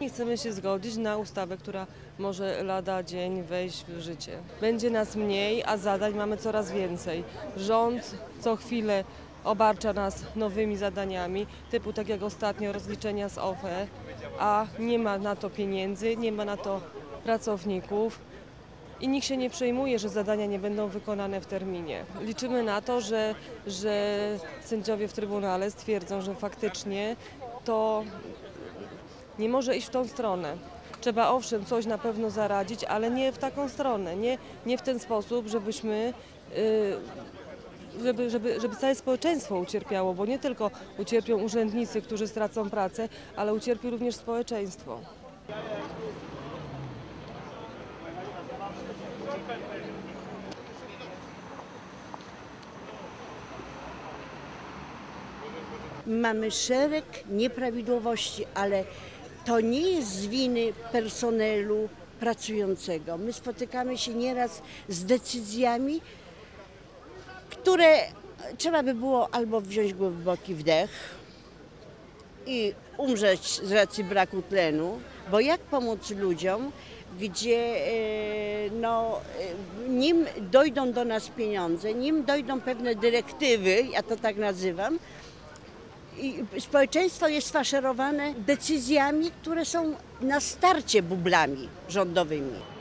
nie chcemy się zgodzić na ustawę, która może lada dzień wejść w życie. Będzie nas mniej, a zadań mamy coraz więcej. Rząd co chwilę obarcza nas nowymi zadaniami, typu tak jak ostatnio rozliczenia z OFE, a nie ma na to pieniędzy, nie ma na to pracowników. I nikt się nie przejmuje, że zadania nie będą wykonane w terminie. Liczymy na to, że, że sędziowie w Trybunale stwierdzą, że faktycznie to nie może iść w tą stronę. Trzeba owszem coś na pewno zaradzić, ale nie w taką stronę, nie, nie w ten sposób, żebyśmy, y, żeby, żeby, żeby całe społeczeństwo ucierpiało, bo nie tylko ucierpią urzędnicy, którzy stracą pracę, ale ucierpi również społeczeństwo. Mamy szereg nieprawidłowości, ale to nie jest z winy personelu pracującego. My spotykamy się nieraz z decyzjami, które trzeba by było albo wziąć głęboki wdech i umrzeć z racji braku tlenu, bo jak pomóc ludziom, gdzie e, no, e, nim dojdą do nas pieniądze, nim dojdą pewne dyrektywy, ja to tak nazywam, i społeczeństwo jest faszerowane decyzjami, które są na starcie bublami rządowymi.